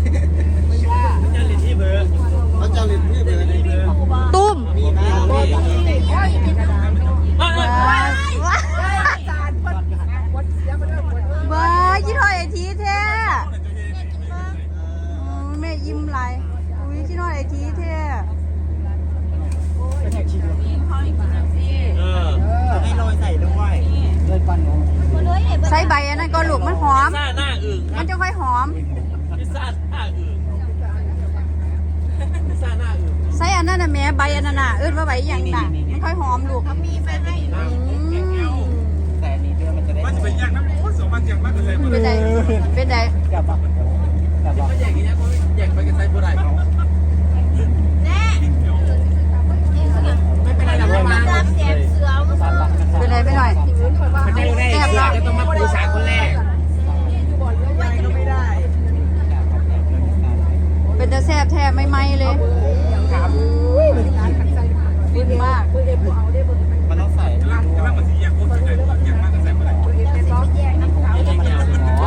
ตุ้าบ่ยิ้ตุ้มมีะว้ายยี่ห้อไอทีแท้แม่ยิ้มไรอุ้ยยี่ห้อไอทีแท้ให้โรยใส่ด้วยเลยปันใส่ใบอันนั้นก็หลูกมันหอม มันจะค่อยหอมพิซซ่ น้าอื่นพิซซ่าหน้าอื่นใส่อันนั้นน่ะแม่ใบอันนั้นน่ะเอิ้นว่าใบหยังน่ะมันค่อยหอมลูกมีมาให้อืมแต่อันนี้เดือนมันจะได้มันจะเป็นอย่างนั้นโอ้สองพันเจ็ดมันจะเลยเป็นไดเป็นไดกับบอกกับบอกก็แยกอย่างเงี้ยเพราะแยกไปกันไซส์ผู้ใดเขา แน่ ไม่เป็นไรหรอกไม่มา รับแสงเสือมา ตามหลักนะครับ เป็นไดไปหน่อย มันจะได้เสือจะต้องมาปูสาคนแรก เป็นตาแซ่บแท้ไม่ไหม้เลยฟินมาก มันต้องใส่ ร่างร่างมันสีแยกโคตรเลยอย่างมากกันใส่เมื่อไหร่ เ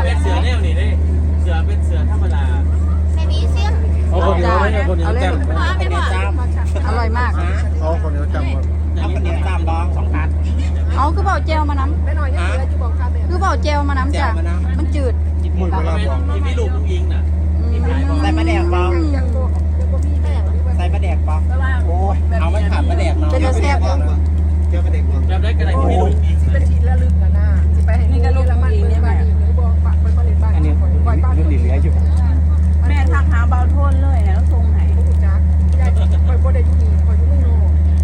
ป็นเสือแนวนี่ดิเสือเป็นเสือธรรมดา ในนี้เสียง เอาคนเดียวคนเดียวแจ่ม มาไม่ เดี บ ยว อก จาม อร่อยมาก เอาคนเดียวจามเอาคนเดียวจามร้องสองพัน เอาคือเบาเจลมาน้ำคือเบาเจลมาน้ำจ้ะแจ่วมาน้ำมันจืดมือเวลาบอกที่พี่ลูกลุงยิงน่ะอืมใส่ปลาแดกบ้างใส่ปลาแดกบ้างโอ้ยเอาไม่ขาดปลาแดกเนาะเป็นตาแซ่บ เจ้าปลาแดกบ้าง แบบได้กระไรที่พี่ลูกยิง นี่ก็ลูกดีนี่แม่ อันนี้รุ่นดีเหลืออยู่ แม่ทักหาเบาโทนเลยแล้วทรงไหน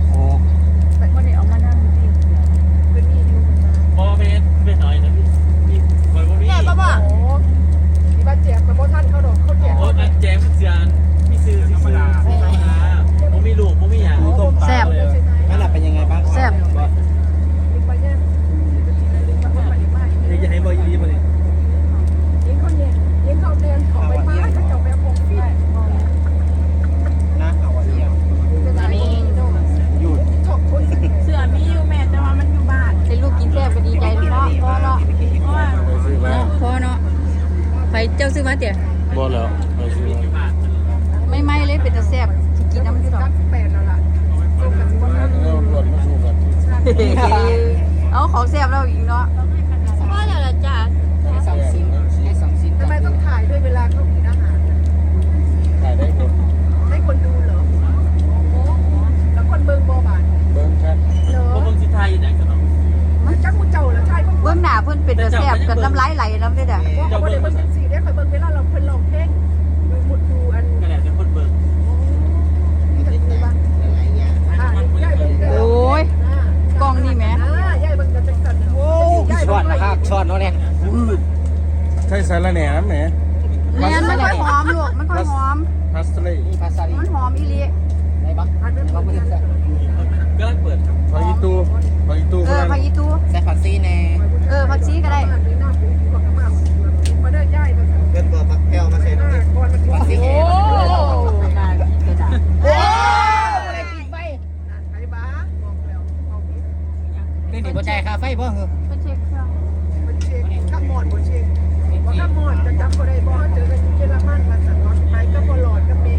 โอ้ ก็ได้เอามานั่งจริง พอเมตรไม่หน่อยนะพี่พี่คอยว่าพี่ แน่ปะบอก โอ้ยแจมเสือมีซื้อธรรมดาผมมีลูกผมมีอย่าง แซ่บ นั่นแหละเป็นยังไงบ้าง แซ่บ อยากให้บอยยิ้มมาเลย นะเอาไว้เยี่ยมหยุด เสื้อมีอยู่แม่แต่ว่ามันอยู่บ้านให้ลูกกินแซ่บก็ดีใจเนาะพ่อเนาะเพราะว่าพ่อเนาะไปเจ้าซื้อมาเตี๋ยบ่แล้วไม่ไหม้เลยเป็นตาแซ่บสิกินน้ำอยู่ดอกหล่นมาสู้กัน เอาของแซ่บเราอีกเนาะ ไหลน้ำเด้อเด้อว่าเขาบ่ได้เบิ่งเป็นสีเนี่ยเขาเบิ่งเวลาเราเพิ่นร้องเพลงดูหมดดูอันก็แหละเป็นคนเบิกอ่าย่ายเบิ่งเด้อโอ้ยกล้องนี่แหมอ่าย่ายเบิ่งกันจังซั่นโอ้ย่ายช็เบิ่องตไว้นะครับช็อตเนาะเนี่ยใช่สารแหน่น้ำแหน่แม่นมันค่อยหอมลูกมันค่อยหอม พาสเตอร์นี่ภาษาดีมันหอมอีหลีได้ปะอันนั้นเราไม่ได้ใส่ก็เปิดครับ พออีตูพออีตูเออผักอีตูใส่ผักซีแน่เออผักชีก็ได้ มาเด้อย่ายมา เกินตัวผักแก้วมาใส่ตรงนี้ ก่อนมัน ผักซีแน่ น่ากินจ้ะ โอ้อะไรปิดไฟไอ้บ้าบอกแล้วเอาปิด เรื่องนี้บ่ใจค่าไฟบ่เหรอ เพิ่นเช็คเครื่อง มันเช็คข้ามหมอดบ่เช็คบ่ข้ามหมอดจะจำบ่ได้บ่เจอกันอยู่เยอรมันมาสั่งรถไปก็บ่หลอดกับแม่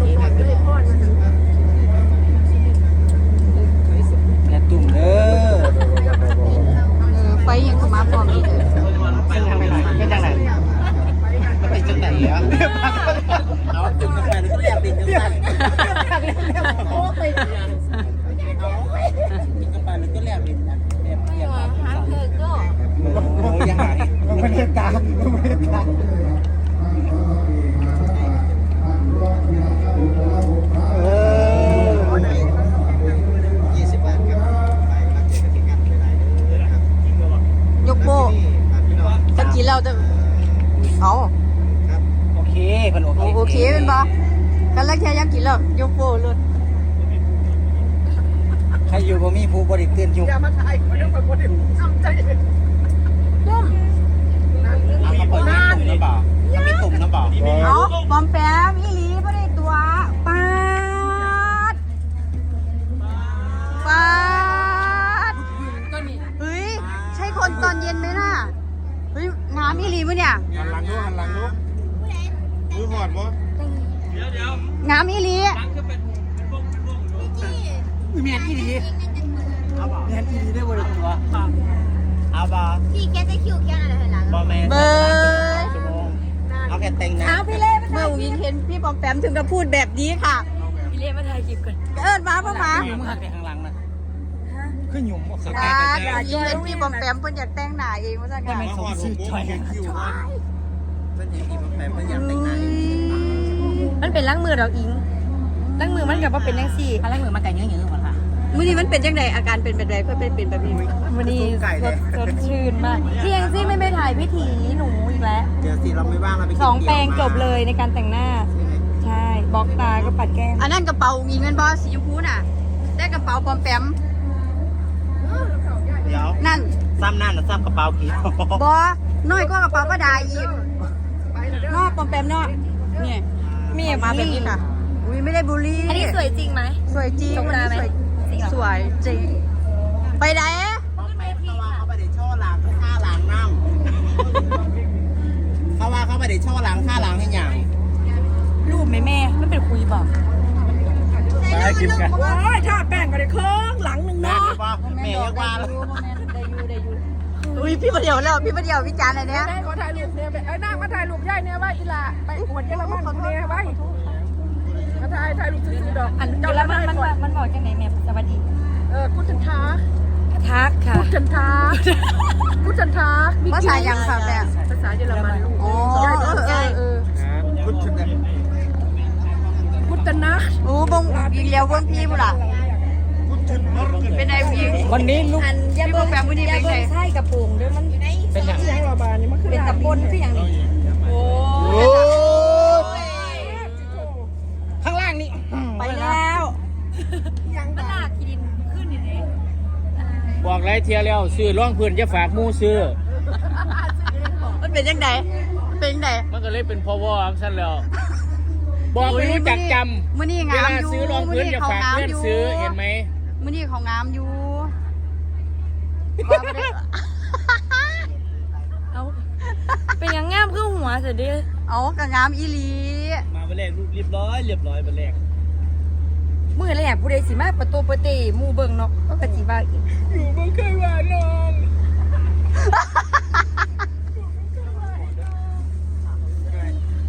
ตรงหลอดก็เลยพอดมาสั่ง อย่าตุ่มเด้อ เออไฟยังเข้ามาพร้อมอีกเด้อ เป็นทางไหนเป็นทางไหนมันเป็นจังไหนอะเอาตุ่มกาแฟนี่ก็เรียกดินจังซั่นโอ้ไปเอากาแฟนี่ก็เรียกดินนะเรียกเรียก หาเธอก็ โอ้ยอย่าหายมันไม่ได้ตามันไม่ได้ตาเออยี่สิบบาทครับไปรับเจอกันที่งานเวลาเด้อนะครับ ยกโบจะกินเราจะเอา ครับโอเคเพิ่นโอเค โอเคเป็นบ่กันแล้วแค่อยากกินแล้วย กโบเลยใครอยู่บ่มีผู้บริเตือนอยู่อย่ามาถ่ายคนเดียวคนเดียวทำใจต้มเอาเขาเปิดน้ำตุ่มน้ำเปล่ามีตุ่มน้ำเปล่าอ๋อาบอมแปมอีลีบ่ได้ตัวปาดปาดเฮ้ยใช่คนตอนเย็นไหมน่ะเฮ้ยน้ำอีหลีมั้ยเนี่ย หันหลังดูหันหลังดูดูหอดบ่ เดี๋ยวเดี๋ยว น้ำอีหลี ตั้งขึ้นเป็นเป็นวงเป็นวง อยู่เมียนอีดีเมียนอีดีได้บริตัวเอาบ่พี่แกจะคิวแกอะไรหลังบ่แม่เบยชั่วโมงเอาแค่แต่งนะเอาพี่เล่เมื่อวิงเห็นพี่ปอมแปมถึงกับพูดแบบนี้ค่ะ พี่เล่มาถ่ายคลิปก่อนเอิญมาพ่อมาหยุ่มหักไปข้างหลังนะขึ้นหยุ่มสตาอีเห็นพี่ปอมแปมเพิ่นอยากแต่งหน้าเองว่าซั่นค่ะมาหอดผมบ่เห็นคิวพื่อนเห็นดีมันแปลเพื่อนอยากแต่งงานมันเป็นล้างมือดอกอิงล้างมือมันกับว่าเป็นยังสี่ถ้าล้างมือมาไก่เนื้อเยอะหมดค่ะ มื้อนี้มันเป็นจังไดอาการเป็นแบบใดเพื่อเป็นเป็นแบบนี้วันนี้สดสดชื่นมากพี่ยังซี่ไม่ไปถ่ายพิธีหนูอีกแล้วเดี๋ยวสิเราไม่ว่างเราไปสองแปลงจบเลยในการแต่งหน้า ใช่บล็อกตาก็ปัดแก้มอันนั้นกระเป๋ามีเงินบ่สีชมพูน่ะ ได้กระเป๋าปลอมแปมเดี๋ยวนั่นซ้ำหน้านะซ้ำกระเป๋ากี่บ่น้อยก็กระเป๋าก็ได้อีกนอกปลอมแปมเนาะนี่มีแบบมาแบบนี้ค่ะอุ้ยไม่ได้บูลลี่อันนี้สวยจริงไหมสวยจริงตรงวันตานี้ไหม สวยจริงเหรอ สวยจริง ไปไหนเขาไปเขาว่าเขาไปเดี๋ยวช่อหลังค่าหลังนั่งเขาว่าเขาไปเดี๋ยวช่อหลังค่าหลังให้หยังรูปไหมแม่ไม่เป็นคุยบอกไปคลิปกันโอ้ยถ้าแป้งก็ได้เครื่องหลังหนึ่งแม่เนาะว่าแม่ยังว่าแล้วอุ้ยพี่ประเดี๋ยวแล้วพี่ประเดี๋ยววิจารณ์อะไรเนี้ยได้ขอถ่ายรูปเนี่ยไปไอ้นางมาถ่ายรูปย่ายเนี่ยว่าอีหลาไปอวดเยอรมันเนี่ยไว้ มาถ่ายถ่ายรูปซื้อๆดอกอันเดี๋ยวแล้วมันมันมันมันบอกจังไหนแม่สวัสดีเออกุจันทาทักค่ะกุจันทากุจันทาภาษายังค่ะแม่ภาษาเยอรมันลูกอ๋อเออเออเออพุทธนะกุตนะโอ้บงยิงเลี้ยวเบิ้งพี่บุล่ะเป็นไงพี่วันนี้ลูกอันยาเบิ้งแบบมื้อนี้ยาเป็นเบิ้ไงงไส้กระโปรงด้วยมันเป็นอย่างที่ยังเราบานนี่มันคือเป็นตะปนคืออย่างนี้ โอ้ โอ้ ข้างล่างนี่ ไปแล้ว ยัง มันหลากกินขึ้นอย่างนี้ บอกไรเทียแล้วซื้อร่องพื้นจะฝากหมูซื้อ มันเป็นยังไงเป็นยังไงมันก็เลยเป็นพอวอมสั้นแล้ว บอกไม่รู้จักจมื้อนี้ำเวงามลาอยู่ซื้อรองพื้นจะฝากเพื่อนซื้อเห็นไหมมื้อนี้เขางามอยู่ว่าบ่ได้เอาเป็นยังงามขึ้นหัวเสียดิ เอาก็งามอีหลี มาวันแรกรูปเรียบร้อยเรียบร้อยวันแรก มือแรกผู้ใดสิมาประตูประเตหมู่เบิ่งเนาะก็กะจิว่าอีกอยู่บ่เคยว่าน้อง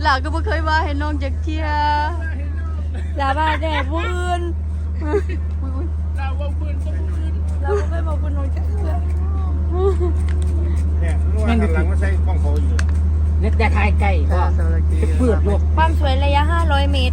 หล่ะก็บ่เคยว่าให้น้องจักเที่ยลาบ้าแด่ผู้อื่นเราว่าปืนก็ปืนเราบ่เคยบอกคุณน้องจักเทื่อเนี่ยรู้ว่าหันหลังมาใช้กล้องเขาอยู่เน็ตแต่ทายไก่ก็สวัสดีเปิดลูกความสวยระยะ 500 เมตร